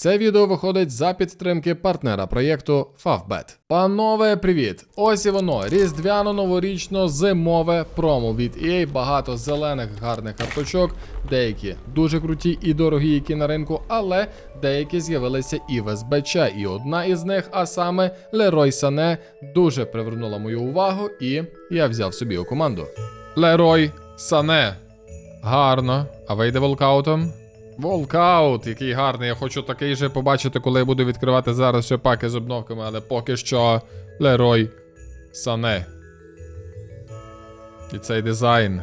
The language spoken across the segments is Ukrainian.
Це відео виходить за підтримки партнера проєкту Favbet. Панове, привіт! Ось і воно, різдвяно-новорічно-зимове промо від EA. Багато зелених гарних карточок, деякі дуже круті і дорогі, які на ринку, але деякі з'явилися і в СБЧ. І одна із них, а саме Лерой Сане, дуже привернула мою увагу, і я взяв собі у команду. Лерой Сане. Гарно. А вийде волкаутом? Волкаут, який гарний. Я хочу такий же побачити, коли я буду відкривати зараз ще паки з обновками, але поки що Лерой Сане. І цей дизайн.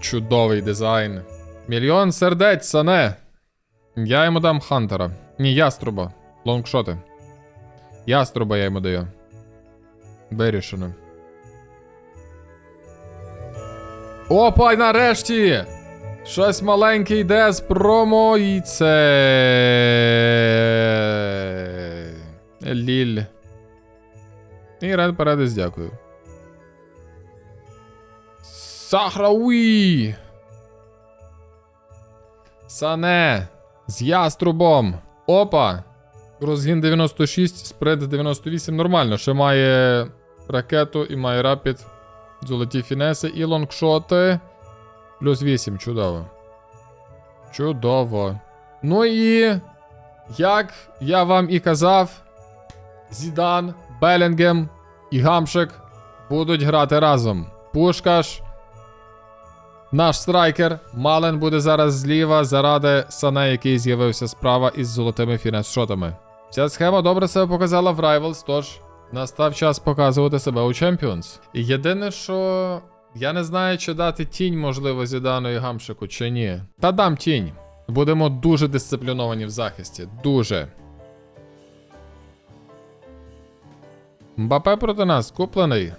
Чудовий дизайн. Мільйон сердець, Сане. Я йому дам Хантера. Ні, яструба. Лонгшоти. Яструба я йому даю. Вирішено. Опа, нарешті! Щось маленьке йде з промо і це. Ліль. І Ред Парадис, дякую. Сахрауї! Сане! З яструбом! Опа! Розгін 96, спред 98. Нормально, ще має ракету і має рапід. Золоті фінеси і лонгшоти. Плюс 8, чудово. Чудово. Ну і. Як я вам і казав, Зідан, Белінгем і Гамшик будуть грати разом. Пушкаш. Наш страйкер. Мален буде зараз зліва заради Сане, який з'явився справа із золотими фінес-шотами. Ця схема добре себе показала в Rivals, тож настав час показувати себе у Champions. І єдине, що я не знаю, чи дати тінь, можливо, Зідану і Гамшику, чи ні. Та дам тінь. Будемо дуже дисципліновані в захисті. Дуже. Мбапе проти нас куплений.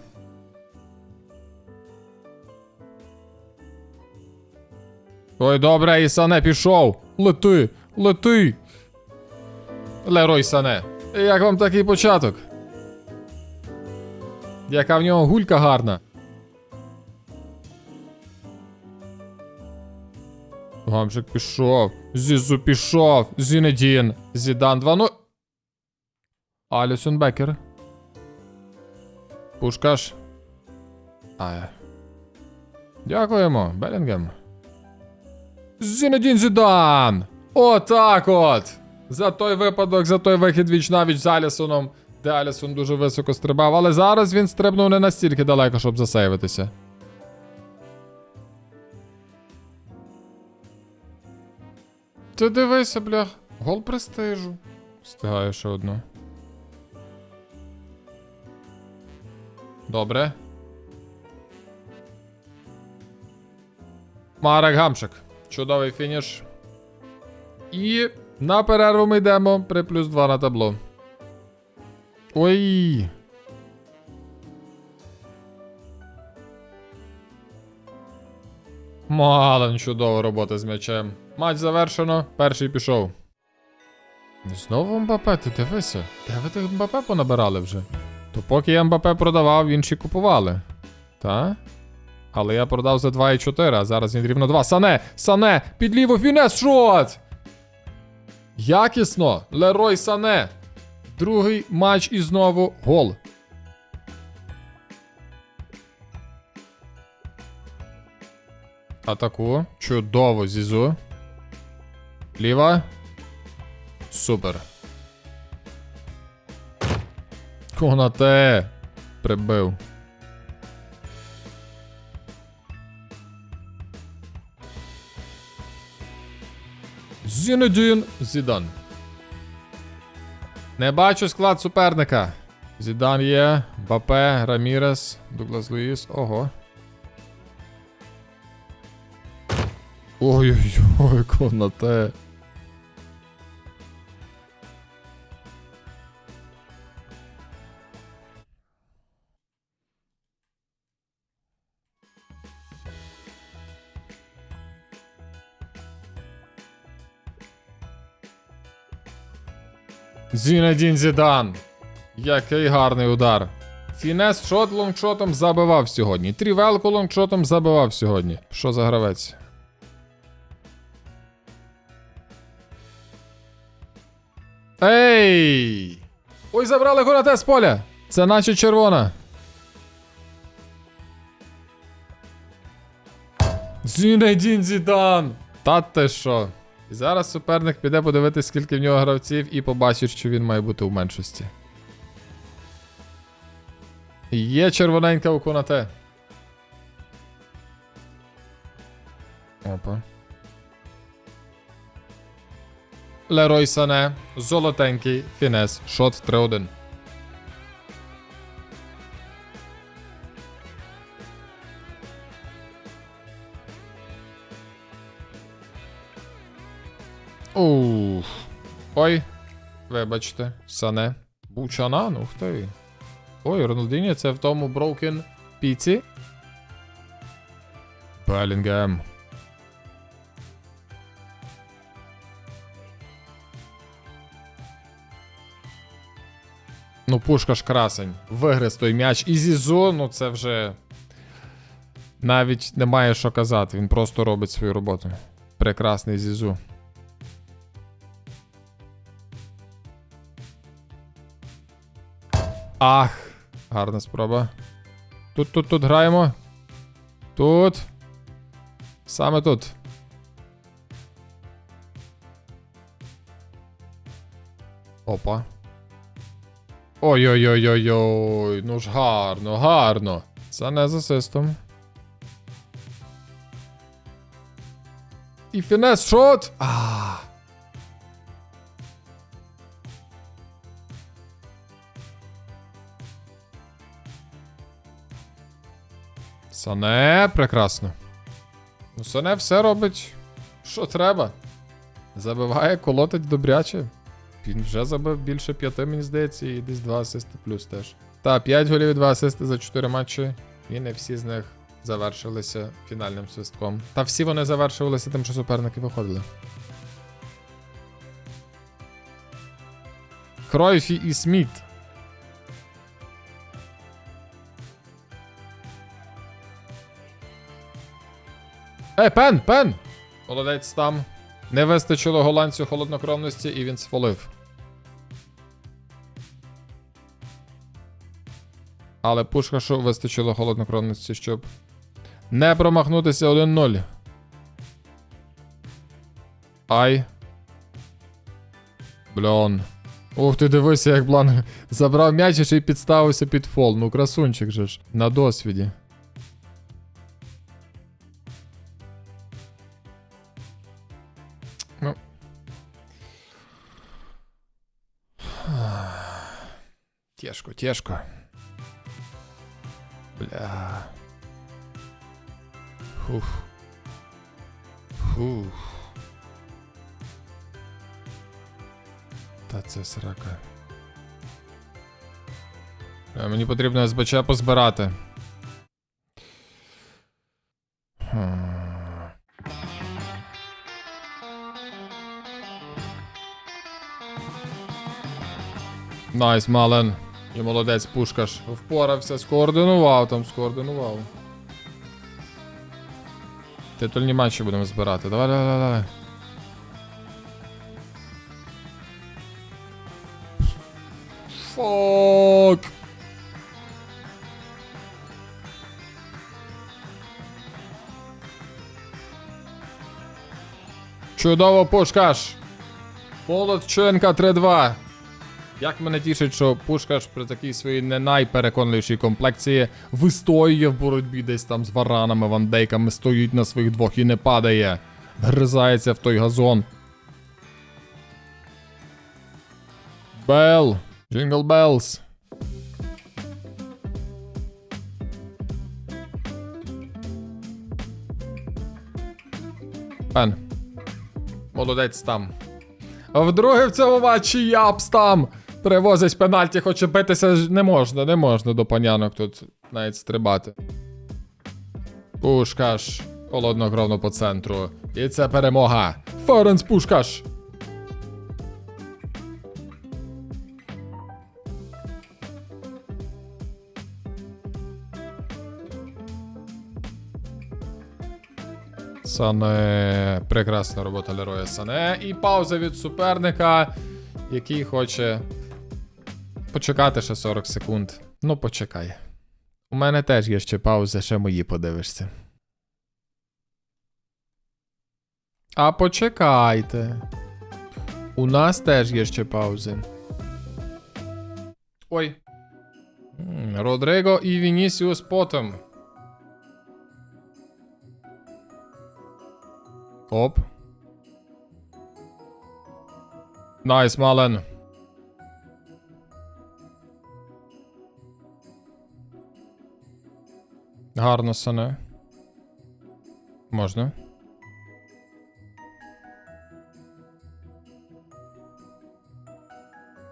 Ой, добре, і Сане пішов. Лети, лети. Лерой Сане. Як вам такий початок? Яка в нього гулька гарна. Гамчик пішов. Зізу пішов. Зінедін. Зідан 2 ну. Алісон Бекер. Пушкаш. Ай. Дякуємо, Белінгем. Зінедін Зідан! Отак от! За той випадок, за той вихід віч навіч з Алісоном, де Алісон дуже високо стрибав, але зараз він стрибнув не настільки далеко, щоб засейвитися. Ти дивися, блях. Гол престижу. Встигаю ще одну. Добре. Марек Гамшик. Чудовий фініш. І на перерву ми йдемо при плюс 2 на табло. Ой. Мален, чудова робота з м'ячем. Матч завершено, перший пішов. Знову Мбапе, ти дивися. Де ви тих Мбапе понабирали вже? То поки я Мбапе продавав, інші купували. Та? Але я продав за 2,4, а зараз він рівно 2. Сане! Сане! Під ліво фінес шот! Якісно! Лерой Сане! Другий матч і знову гол. Атаку. Чудово, Зізу. Ліва. Супер. Конате. Прибив. Зінедін Зідан. Не бачу склад суперника. Зідан є, Бапе, Рамірес, Дуглас Луїс. Ого. Ой-ой-ой, конате. Зінедін Зідан. Який гарний удар. Фінес шот лонгшотом забивав сьогодні. Трівелку лонгшотом забивав сьогодні. Що за гравець? Ей! Ой, забрали Конате з поля! Це наче червона. Зінедін Зідан! Та ти що? І зараз суперник піде подивитись, скільки в нього гравців, і побачить, що він має бути у меншості. Є червоненька у Конате. Опа. Лерой Сане, золотенький, фінес, шот 3-1. Ух. Ой. Вибачте, Сане. Бучанан, ух ти. Ой, Роналдіні це в тому Broken Піці. Белінгем. Пушка ж красень. Той м'яч. І Зізо, ну це вже. Навіть немає що казати. Він просто робить свою роботу. Прекрасний Зізу. Ах, гарна спроба. Тут, тут, тут граємо. Тут. Саме тут. Опа. Ой-ой-ой-ой-ой. Ну ж гарно, гарно. Це не з асистом. І фінес шот. А. Сане, прекрасно. Ну, Сане все робить, що треба. Забиває, колотить добряче. Він вже забив більше п'яти, мені здається, і десь два асисти плюс теж. Та, 5 голів і 2 асисти за 4 матчі. І не всі з них завершилися фінальним свистком. Та всі вони завершувалися тим, що суперники виходили. Кройфі і Сміт. Ей, пен, пен! Молодець там. Не вистачило голландцю холоднокровності, і він свалив. Але Пушкашу вистачило холоднокровності, щоб не промахнутися 1-0. Ай. Бльон. Ух ти, дивися, як Блан забрав м'яч і ще й підставився під фол. Ну, красунчик же ж. На досвіді. Ну. Тяжко, тяжко. Бля. Фух. Фух. Та це срака. Е, Мені потрібно СБЧ позбирати. Найс, Мален. І молодець Пушкаш. Впорався, скоординував там, скоординував. Титульні матчі будемо збирати. Давай, давай, давай, давай. Фок. Чудово, Пушкаш. Молодченка 3-2. Як мене тішить, що Пушкаш при такій своїй не найпереконливішій комплекції вистоює в боротьбі десь там з варанами, вандейками, стоїть на своїх двох і не падає. Гризається в той газон. Бел. Джингл Белс. Пен. Молодець там. Вдруге в цьому матчі Япс там привозить пенальті, хоче битися не можна, не можна до панянок тут навіть стрибати. Пушкаш. Холоднокровно по центру. І це перемога. Ференц Пушкаш. Сане. Прекрасна робота Лероя Сане. І пауза від суперника. який хоче почекати ще 40 секунд. Ну, почекай. У мене теж є ще пауза, ще мої подивишся. А почекайте. У нас теж є ще паузи. Ой. Родриго і Вінісіус потом. Оп. Найс, Мален. Гарно сане. Можна.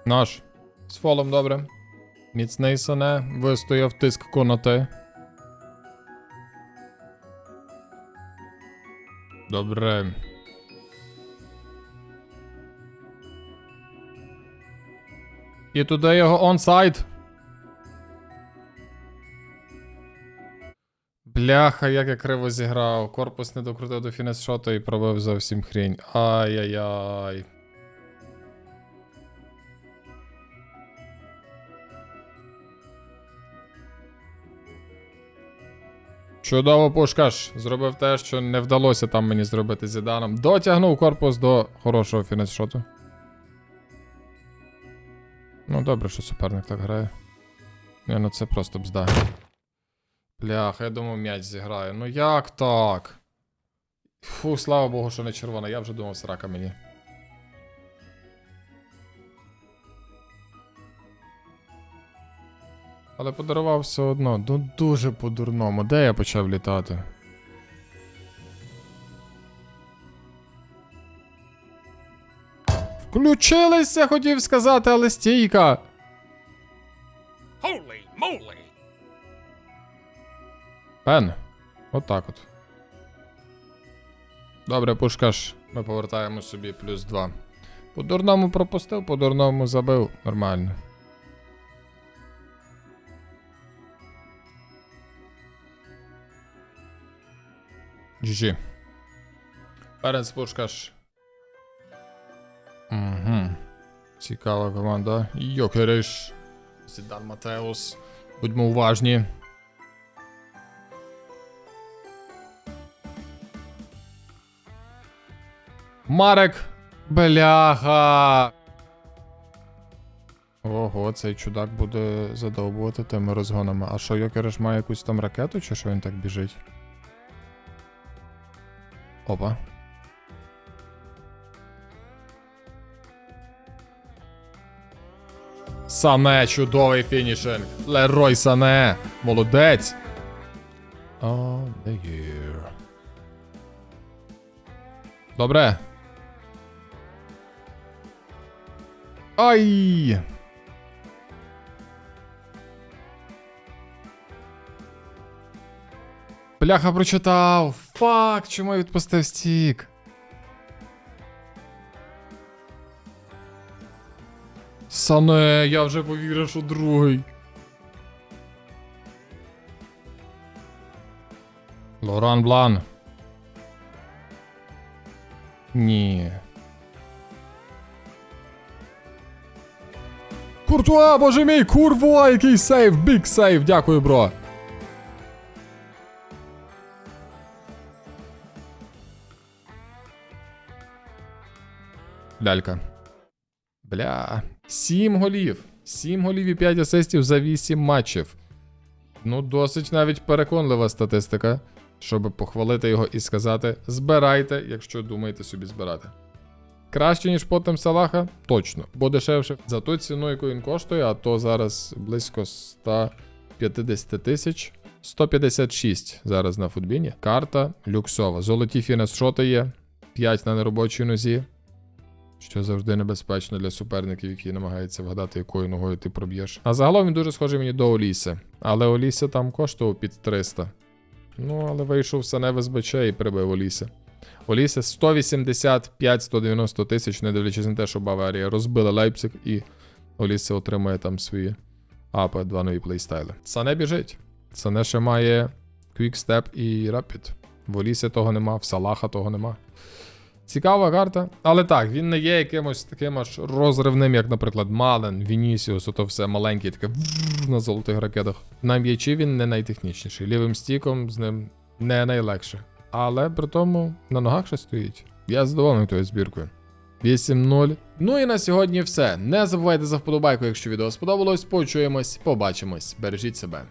Наш. З фолом добре. Міцний сане. Вистояв тиск конате. Добре. І туди його онсайд. Бляха, як я криво зіграв. Корпус не докрутив до фінес шоту і пробив зовсім хрінь. Ай-яй-яй. Чудово, Пушкаш. Зробив те, що не вдалося там мені зробити зіданом. Дотягнув корпус до хорошого фінес-шоту. Ну, добре, що суперник так грає. Ні, ну це просто бзда. Бляха, я думав, м'яч зіграє. Ну як так? Фу, слава Богу, що не червона. Я вже думав, срака мені. Але подарував все одно. Ну дуже по-дурному. Де я почав літати? Включилися, хотів сказати, але стійка. Holy moly! Пен. Отак от. Добре, пушкаш. Ми повертаємо собі плюс 2. По дурному пропустив, по дурному забив. Нормально. GG. Перець пушкаш. Угу. Цікава команда. Йокериш. Зідан Матеус. Будьмо уважні. Марек. Бляха. Ого, цей чудак буде задовбувати тими розгонами. А що, Йокереш має якусь там ракету, чи що він так біжить? Опа. Сане, чудовий фінішинг. Лерой Сане. Молодець. On the. Добре. Ай! Бляха прочитав. Фак, чому я відпустив стік? Сане, я вже повірив, що другий. Лоран Блан. Ні. Куртуа, боже мій, курва, який сейв, бік сейв, дякую, бро. Лялька. Бля. Сім голів. Сім голів і 5 асистів за 8 матчів. Ну, досить навіть переконлива статистика, щоб похвалити його і сказати: збирайте, якщо думаєте собі збирати. Краще, ніж потім Салаха? Точно, бо дешевше. За ту ціну, яку він коштує, а то зараз близько 150 тисяч. 156 зараз на футбіні. Карта люксова. Золоті фінес-шоти є. 5 на неробочій нозі. Що завжди небезпечно для суперників, які намагаються вгадати, якою ногою ти проб'єш. А загалом він дуже схожий мені до Оліси. Але Оліса там коштував під 300. Ну, але вийшов Сане СБЧ і прибив Оліса. Оліса 185-190 тисяч, не дивлячись на те, що Баварія розбила Лейпциг і Оліса отримує там свої апи, два нові плейстайли. Сане біжить. Сане ще має Quick Step і Rapid. В Олісі того нема, в Салаха того нема. Цікава карта. Але так, він не є якимось таким аж розривним, як, наприклад, Мален, Вінісіус, ото все маленьке, таке на золотих ракетах. На м'ячі він не найтехнічніший. Лівим стіком з ним не найлегше. Але при тому на ногах ще стоїть. Я задоволений тою збіркою. 8-0. Ну і на сьогодні все. Не забувайте за вподобайку, якщо відео сподобалось. Почуємось, побачимось. Бережіть себе.